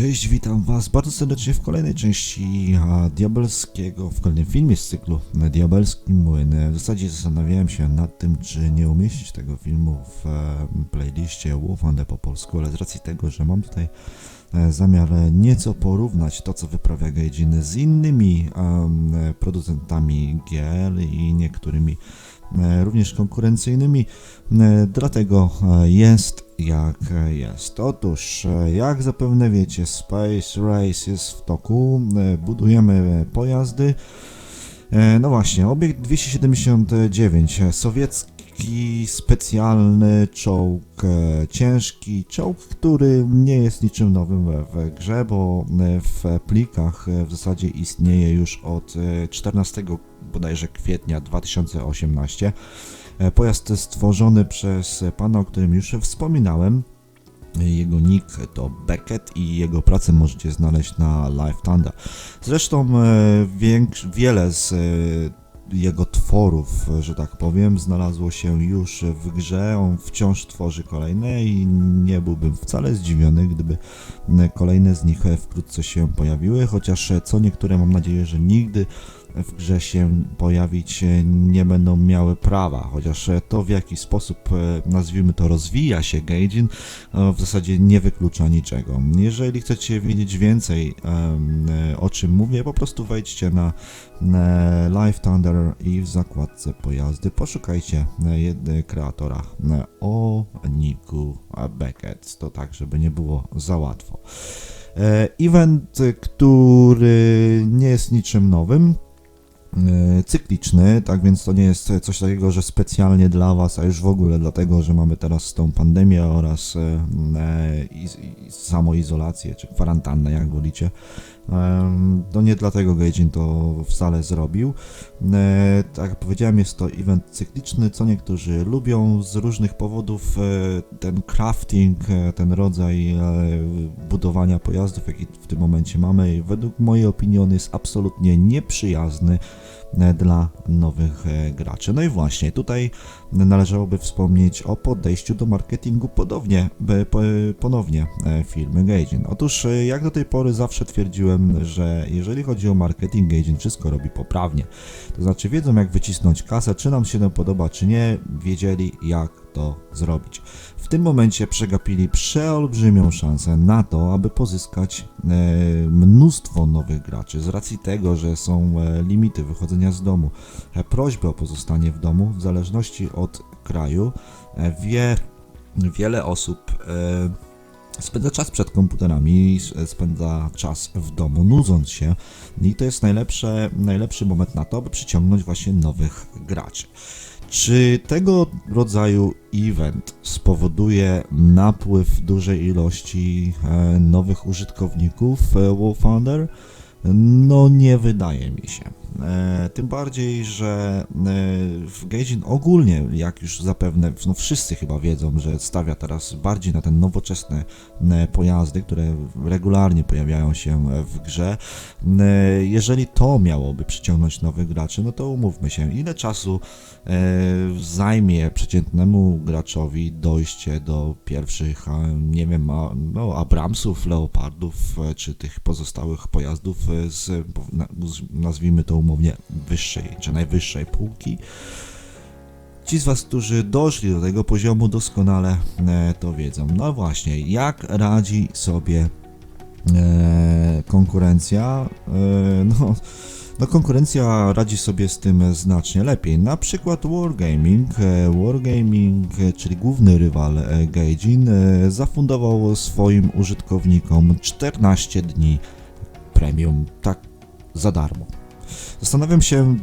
Cześć, witam Was bardzo serdecznie w kolejnej części Diabelskiego, w kolejnym filmie z cyklu Diabelski Młyn. W zasadzie zastanawiałem się nad tym, czy nie umieścić tego filmu w e, playliście Wolf and po polsku, ale z racji tego, że mam tutaj e, zamiar nieco porównać to, co wyprawia Gaijin z innymi em, producentami gier i niektórymi również konkurencyjnymi, dlatego jest jak jest. Otóż, jak zapewne wiecie, Space Race jest w toku, e, budujemy pojazdy. E, No właśnie, obiekt 279, e, sowiecki specjalny czołg, e, ciężki czołg, który nie jest niczym nowym w grze, bo w plikach w zasadzie istnieje już od e, 14 bodajże kwietnia 2018. E, Pojazd stworzony przez pana, o którym już wspominałem. Jego nick to Beckett i jego pracę możecie znaleźć na Live Thunder. Zresztą e, wiele z e, jego tworów, że tak powiem, znalazło się już w grze. On wciąż tworzy kolejne i nie byłbym wcale zdziwiony, gdyby kolejne z nich wkrótce się pojawiły, chociaż co niektóre mam nadzieję, że nigdy w grze się pojawić e, nie będą miały prawa, chociaż e, to w jaki sposób, e, nazwijmy to, rozwija się Gaijin, w zasadzie nie wyklucza niczego. Jeżeli chcecie wiedzieć więcej o czym mówię, po prostu wejdźcie na Live Thunder i w zakładce pojazdy poszukajcie kreatora o Niku Beckett, to tak, żeby nie było za łatwo. Event, który nie jest niczym nowym, cykliczny, tak więc to nie jest coś takiego, że specjalnie dla Was, a już w ogóle dlatego, że mamy teraz tą pandemię oraz iz, i samoizolację, czy kwarantannę, jak wolicie. To nie dlatego Gaijin to wcale zrobił. E, Tak jak powiedziałem, jest to event cykliczny, co niektórzy lubią z różnych powodów. e, Ten crafting, e, ten rodzaj budowania pojazdów, jaki w tym momencie mamy, według mojej opinii on jest absolutnie nieprzyjazny dla nowych e, graczy. No i właśnie, tutaj należałoby wspomnieć o podejściu do marketingu podobnie, ponownie e, firmy Gaijin. Otóż e, jak do tej pory zawsze twierdziłem, że jeżeli chodzi o marketing, Gaijin wszystko robi poprawnie. To znaczy wiedzą jak wycisnąć kasę, czy nam się to podoba, czy nie, wiedzieli jak to zrobić. W tym momencie przegapili przeolbrzymią szansę na to, aby pozyskać e, mnóstwo nowych graczy. Z racji tego, że są e, limity wychodzenia z domu, e, prośby o pozostanie w domu, w zależności od kraju, wie, wiele osób spędza czas przed komputerami, spędza czas w domu, nudząc się i to jest najlepsze, najlepszy moment na to, aby przyciągnąć właśnie nowych graczy. Czy tego rodzaju event spowoduje napływ dużej ilości e, nowych użytkowników e, Wolf Thunder? No nie wydaje mi się. E, tym bardziej, że e, w Gaijin ogólnie, jak już zapewne no wszyscy chyba wiedzą, że stawia teraz bardziej na te nowoczesne e, pojazdy, które regularnie pojawiają się w grze. Jeżeli to miałoby przyciągnąć nowych graczy, no to umówmy się, ile czasu zajmie przeciętnemu graczowi dojście do pierwszych, nie wiem, no, Abramsów, Leopardów, czy tych pozostałych pojazdów z, nazwijmy to umownie, wyższej, czy najwyższej półki. Ci z Was, którzy doszli do tego poziomu, doskonale e, to wiedzą. No właśnie, jak radzi sobie e, konkurencja? E, no, no, konkurencja radzi sobie z tym znacznie lepiej. Na przykład Wargaming. Wargaming, czyli główny rywal Gaijin, zafundował swoim użytkownikom 14 dni premium, tak za darmo. Zastanawiam się,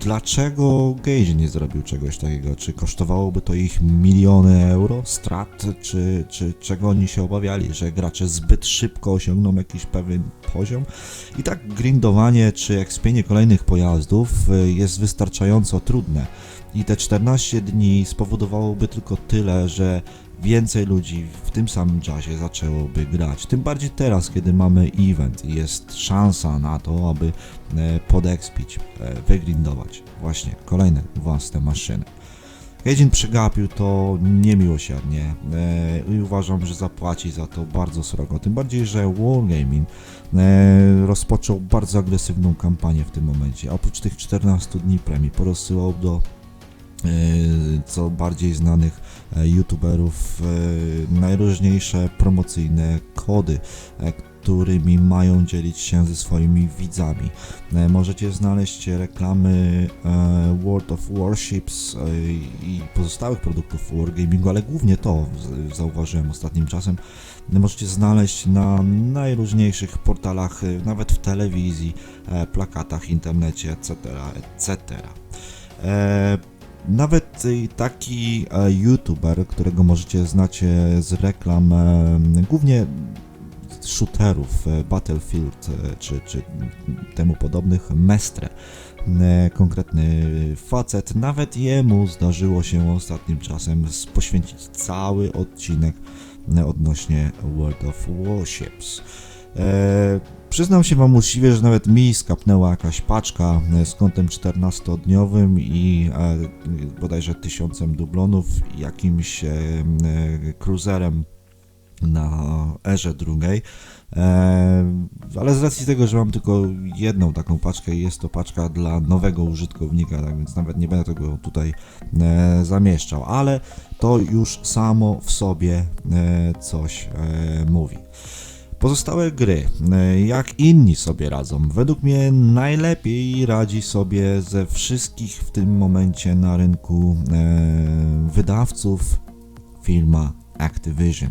dlaczego Gaijin nie zrobił czegoś takiego. Czy kosztowałoby to ich miliony euro strat, czy, czy czego oni się obawiali, że gracze zbyt szybko osiągną jakiś pewien poziom? I tak grindowanie czy ekspienie kolejnych pojazdów y, jest wystarczająco trudne. I te 14 dni spowodowałoby tylko tyle, że więcej ludzi w tym samym czasie zaczęłoby grać. Tym bardziej teraz, kiedy mamy event i jest szansa na to, aby e, podekspić, e, wygrindować właśnie kolejne własne maszyny. Gaijin przegapił to niemiłosiernie e, i uważam, że zapłaci za to bardzo srogo. Tym bardziej, że Wargaming rozpoczął bardzo agresywną kampanię w tym momencie. Oprócz tych 14 dni premii porozsyłał do co bardziej znanych youtuberów e, najróżniejsze promocyjne kody, e, którymi mają dzielić się ze swoimi widzami. E, Możecie znaleźć reklamy e, World of Warships e, i pozostałych produktów Wargamingu, ale głównie to zauważyłem ostatnim czasem. E, Możecie znaleźć na najróżniejszych portalach, e, nawet w telewizji, e, plakatach, internecie, etc. etc. E, Nawet taki e, youtuber, którego możecie znać e, z reklam, e, głównie shooterów, Battlefield czy, czy temu podobnych, Mestre, konkretny facet, nawet jemu zdarzyło się ostatnim czasem poświęcić cały odcinek odnośnie World of Warships. Przyznam się wam uczciwie, że nawet mi skapnęła jakaś paczka e, z kątem 14-dniowym i e, bodajże tysiącem dublonów jakimś e, e, na erze drugiej. E, ale z racji tego, że mam tylko jedną taką paczkę i jest to paczka dla nowego użytkownika, tak więc nawet nie będę tego tutaj zamieszczał, ale to już samo w sobie coś mówi. Pozostałe gry, e, jak inni sobie radzą? Według mnie najlepiej radzi sobie ze wszystkich w tym momencie na rynku e, wydawców firma Activision.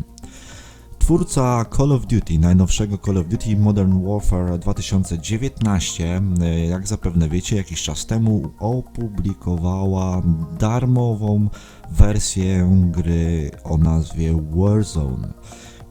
Twórca Call of Duty, najnowszego Call of Duty Modern Warfare 2019, e, jak zapewne wiecie, jakiś czas temu opublikowała darmową wersję gry o nazwie Warzone.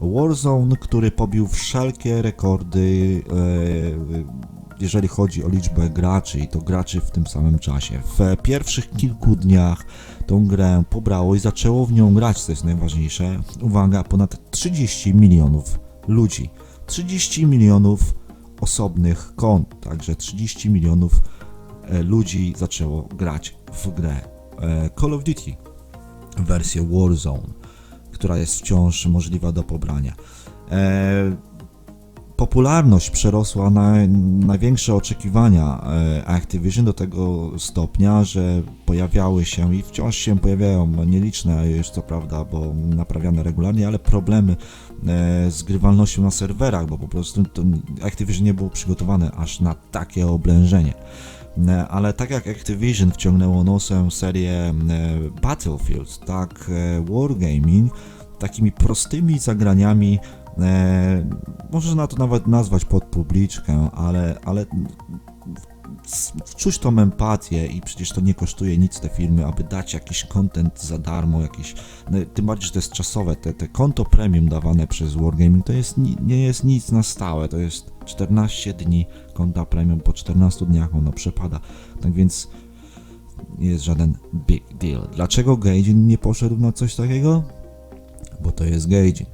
Warzone, który pobił wszelkie rekordy, e, jeżeli chodzi o liczbę graczy i to graczy w tym samym czasie. W pierwszych kilku dniach tą grę pobrało i zaczęło w nią grać, co jest najważniejsze. Uwaga, ponad 30 milionów ludzi. 30 milionów osobnych kont, także 30 milionów e, ludzi zaczęło grać w grę e, Call of Duty, wersję Warzone, która jest wciąż możliwa do pobrania. E, popularność przerosła na największe oczekiwania e, Activision do tego stopnia, że pojawiały się i wciąż się pojawiają nieliczne już co prawda, bo naprawiane regularnie, ale problemy e, z grywalnością na serwerach, bo po prostu Activision nie było przygotowane aż na takie oblężenie. E, Ale tak jak Activision wciągnęło nosem serię e, Battlefield, tak e, Wargaming takimi prostymi zagraniami e, można to nawet nazwać pod publiczkę, ale, ale s- czuć tą empatię i przecież to nie kosztuje nic te filmy, aby dać jakiś content za darmo, jakiś, no, tym bardziej, że to jest czasowe, te, te konto premium dawane przez Wargaming to jest, ni- nie jest nic na stałe, to jest 14 dni konta premium, po 14 dniach ono przepada, tak więc nie jest żaden big deal. Dlaczego Gaijin nie poszedł na coś takiego? Bo to jest Gaijin.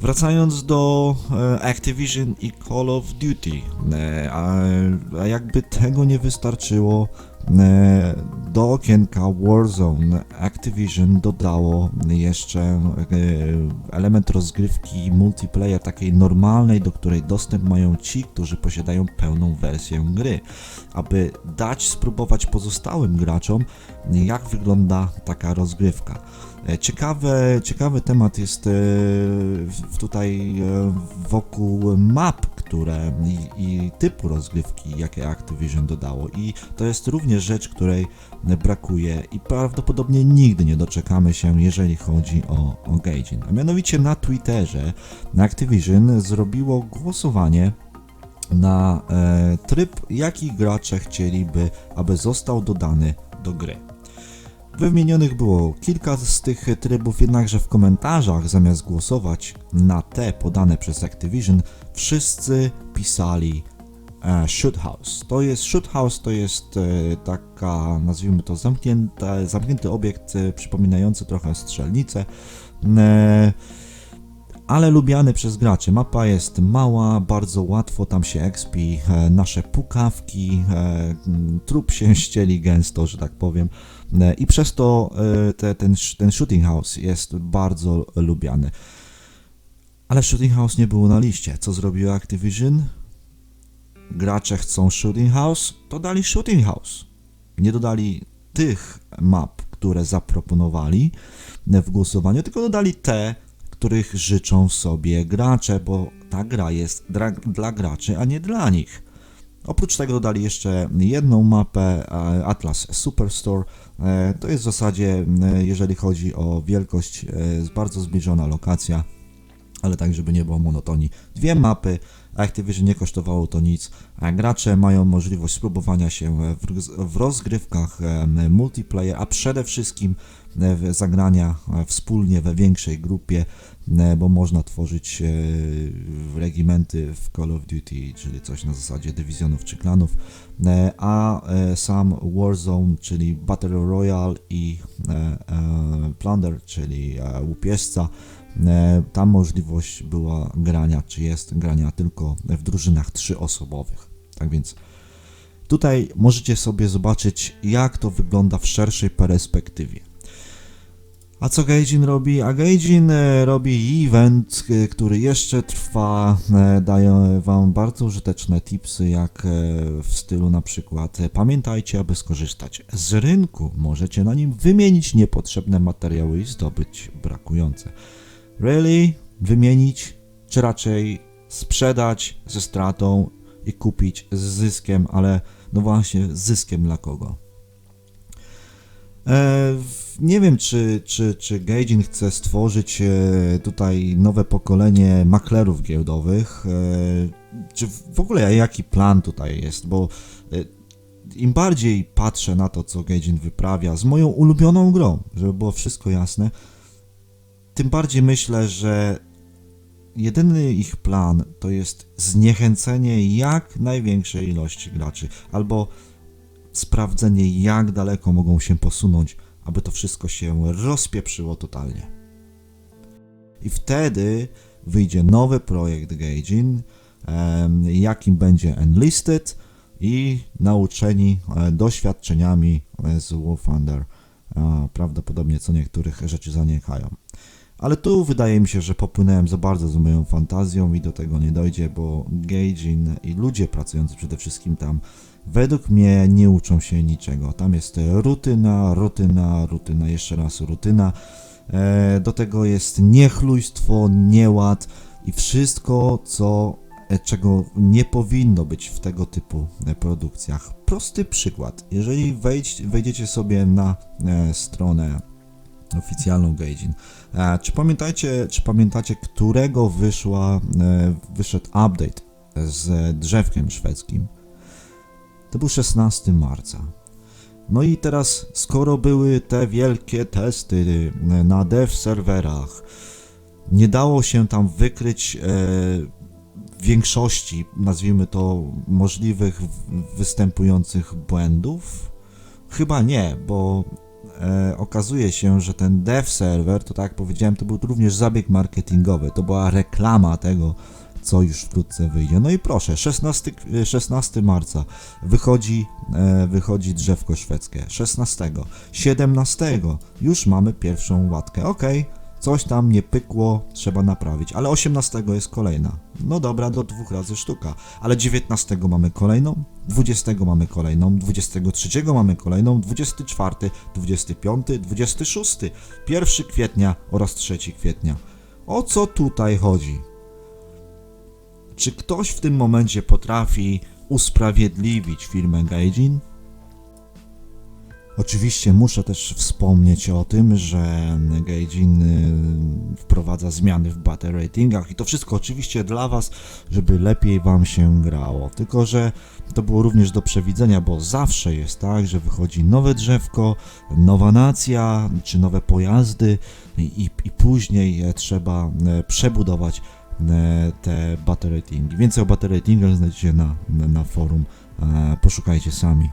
Wracając do e, Activision i Call of Duty, e, a, jakby tego nie wystarczyło, do okienka Warzone Activision dodało jeszcze e, element rozgrywki multiplayer takiej normalnej, do której dostęp mają ci, którzy posiadają pełną wersję gry, aby dać spróbować pozostałym graczom, jak wygląda taka rozgrywka. E, Ciekawe, ciekawy temat jest e, tutaj e, wokół map, które i, i typu rozgrywki, jakie Activision dodało. I to jest również rzecz, której brakuje i prawdopodobnie nigdy nie doczekamy się, jeżeli chodzi o, o Gaijin. A mianowicie na Twitterze Activision zrobiło głosowanie na e, tryb, jaki gracze chcieliby, aby został dodany do gry. Wymienionych było kilka z tych trybów, jednakże w komentarzach zamiast głosować na te podane przez Activision, wszyscy pisali e, Shoot House. To jest Shoot House, to jest e, taka, nazwijmy to, zamknięte, zamknięty obiekt e, przypominający trochę strzelnicę. E, ale lubiany przez graczy. Mapa jest mała, bardzo łatwo tam się expi, e, nasze pukawki, e, trup się ścieli gęsto, że tak powiem. E, I przez to e, te, ten, ten Shooting House jest bardzo lubiany. Ale Shooting House nie było na liście. Co zrobiło Activision? Gracze chcą Shooting House, to dali Shooting House. Nie dodali tych map, które zaproponowali w głosowaniu, tylko dodali te, których życzą sobie gracze, bo ta gra jest dla, dla graczy, a nie dla nich. Oprócz tego dodali jeszcze jedną mapę e, Atlas Superstore. E, To jest w zasadzie, e, jeżeli chodzi o wielkość, bardzo zbliżona lokacja, ale tak, żeby nie było monotonii. Dwie mapy, Activision nie kosztowało to nic. a Gracze mają możliwość spróbowania się w, roz- w rozgrywkach multiplayer, a przede wszystkim e, zagrania e, wspólnie we większej grupie, e, bo można tworzyć regimenty w Call of Duty, czyli coś na zasadzie dywizjonów czy klanów, a sam Warzone, czyli Battle Royale i Plunder, czyli łupieżca, Ta możliwość była grania, czy jest grania tylko w drużynach trzyosobowych. Tak więc tutaj możecie sobie zobaczyć, jak to wygląda w szerszej perspektywie. A co Gaijin robi? A Gaijin e, robi event, e, który jeszcze trwa, e, daje wam bardzo użyteczne tipsy, jak e, w stylu na przykład e, pamiętajcie, aby skorzystać z rynku, możecie na nim wymienić niepotrzebne materiały i zdobyć brakujące. Really? Wymienić, czy raczej sprzedać ze stratą i kupić z zyskiem, ale no właśnie, z zyskiem dla kogo? E, nie wiem, czy, czy, czy Gaijin chce stworzyć e, tutaj nowe pokolenie maklerów giełdowych, e, czy w ogóle jaki plan tutaj jest, bo im bardziej patrzę na to, co Gaijin wyprawia z moją ulubioną grą, żeby było wszystko jasne, tym bardziej myślę, że jedyny ich plan to jest zniechęcenie jak największej ilości graczy, albo sprawdzenie, jak daleko mogą się posunąć, aby to wszystko się rozpieprzyło totalnie. I wtedy wyjdzie nowy projekt Gaijin, jakim będzie Enlisted i nauczeni e, doświadczeniami z War Thunder. Prawdopodobnie co niektórych rzeczy zanikają. Ale tu wydaje mi się, że popłynąłem za bardzo z moją fantazją i do tego nie dojdzie, bo Gaijin i ludzie pracujący przede wszystkim tam według mnie nie uczą się niczego. Tam jest rutyna, rutyna, rutyna, jeszcze raz rutyna. E, do tego jest niechlujstwo, nieład i wszystko, co, e, czego nie powinno być w tego typu e, produkcjach. Prosty przykład. Jeżeli wejdziecie sobie na stronę oficjalną Gaijin, e, czy pamiętacie, czy pamiętacie, którego wyszła, e, wyszedł update z drzewkiem szwedzkim? To był 16 marca. No i teraz, skoro były te wielkie testy e, na dev serwerach, nie dało się tam wykryć e, większości, nazwijmy to, możliwych występujących błędów? Chyba nie, bo e, okazuje się, że ten dev server, to tak jak powiedziałem, to był również zabieg marketingowy, to była reklama tego, co już wkrótce wyjdzie. No i proszę, 16, k- 16 marca wychodzi, e, wychodzi drzewko szwedzkie. 16, 17 już mamy pierwszą łatkę. Okej, coś tam nie pykło, trzeba naprawić, ale 18 jest kolejna. No dobra, do dwóch razy sztuka, ale 19 mamy kolejną, 20 mamy kolejną, 23 mamy kolejną, 24, 25, 26, 1 kwietnia oraz 3 kwietnia. O co tutaj chodzi? Czy ktoś w tym momencie potrafi usprawiedliwić firmę Gaijin? Oczywiście muszę też wspomnieć o tym, że Gaijin y, wprowadza zmiany w battle ratingach i to wszystko oczywiście dla Was, żeby lepiej Wam się grało. Tylko, że to było również do przewidzenia, bo zawsze jest tak, że wychodzi nowe drzewko, nowa nacja czy nowe pojazdy i, i, później e, trzeba e, przebudować e, te battle ratingi. Więcej o battle ratingach znajdziecie na, na, forum, poszukajcie sami.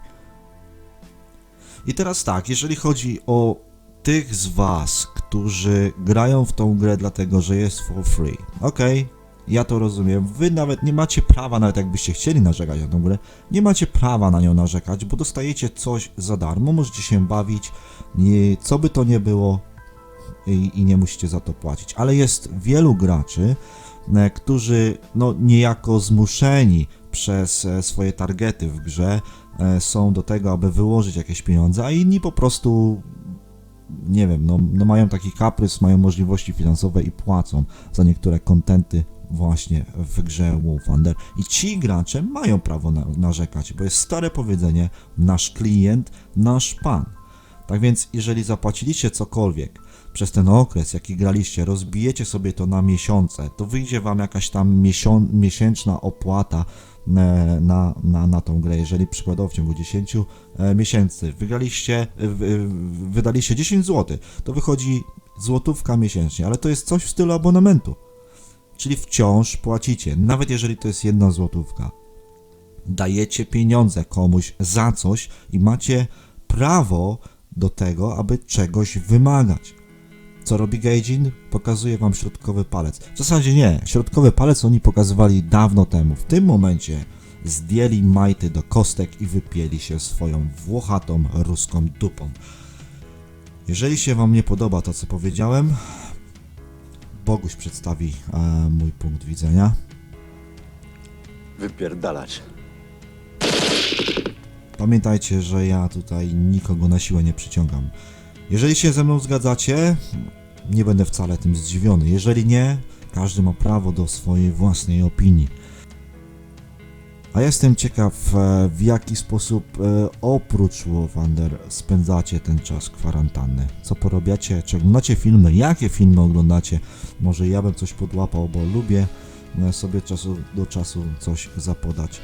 I teraz tak, jeżeli chodzi o tych z was, którzy grają w tą grę dlatego, że jest for free. Okej, ja to rozumiem. Wy nawet nie macie prawa, nawet jakbyście chcieli narzekać na tą grę, nie macie prawa na nią narzekać, bo dostajecie coś za darmo, możecie się bawić, nie, co by to nie było i, i nie musicie za to płacić. Ale jest wielu graczy, e, którzy no niejako zmuszeni przez e, swoje targety w grze są do tego, aby wyłożyć jakieś pieniądze, a inni po prostu nie wiem, no, no mają taki kaprys, mają możliwości finansowe i płacą za niektóre kontenty właśnie w grze War Thunder. I ci gracze mają prawo na, narzekać, bo jest stare powiedzenie, nasz klient, nasz pan. Tak więc, jeżeli zapłaciliście cokolwiek przez ten okres, jaki graliście, rozbijecie sobie to na miesiące, to wyjdzie wam jakaś tam miesięczna opłata e, na, na, na tą grę. Jeżeli przykładowo w ciągu 10 e, miesięcy wygraliście, e, wydaliście 10 zł, to wychodzi złotówka miesięcznie, ale to jest coś w stylu abonamentu. Czyli wciąż płacicie, nawet jeżeli to jest jedna złotówka. Dajecie pieniądze komuś za coś i macie prawo do tego, aby czegoś wymagać. Co robi Gaijin? Pokazuje wam środkowy palec. W zasadzie nie. Środkowy palec oni pokazywali dawno temu. W tym momencie zdjęli majty do kostek i wypieli się swoją włochatą ruską dupą. Jeżeli się wam nie podoba to, co powiedziałem, Boguś przedstawi e, mój punkt widzenia. Wypierdalać. Pamiętajcie, że ja tutaj nikogo na siłę nie przyciągam. Jeżeli się ze mną zgadzacie, nie będę wcale tym zdziwiony. Jeżeli nie, każdy ma prawo do swojej własnej opinii. A jestem ciekaw, e, w jaki sposób e, oprócz War Thunder spędzacie ten czas kwarantanny. Co porobiacie, czy oglądacie filmy, jakie filmy oglądacie. Może ja bym coś podłapał, bo lubię e, sobie czasu do czasu coś zapodać.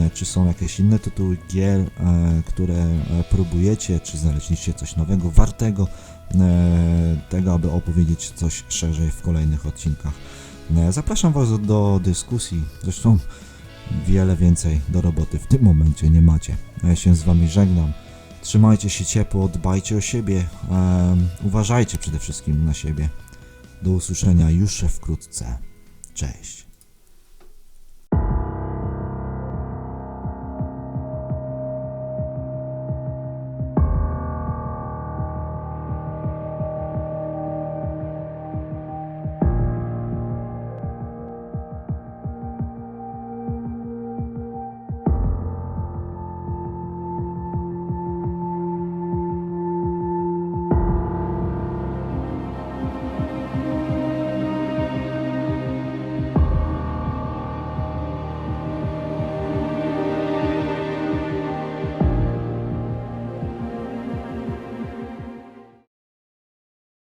E, Czy są jakieś inne tytuły gier, e, które e, próbujecie, czy znaleźliście coś nowego, wartego tego, aby opowiedzieć coś szerzej w kolejnych odcinkach. Zapraszam Was do dyskusji, zresztą wiele więcej do roboty w tym momencie nie macie. Ja się z Wami żegnam. Trzymajcie się ciepło, dbajcie o siebie, uważajcie przede wszystkim na siebie. Do usłyszenia już wkrótce. Cześć.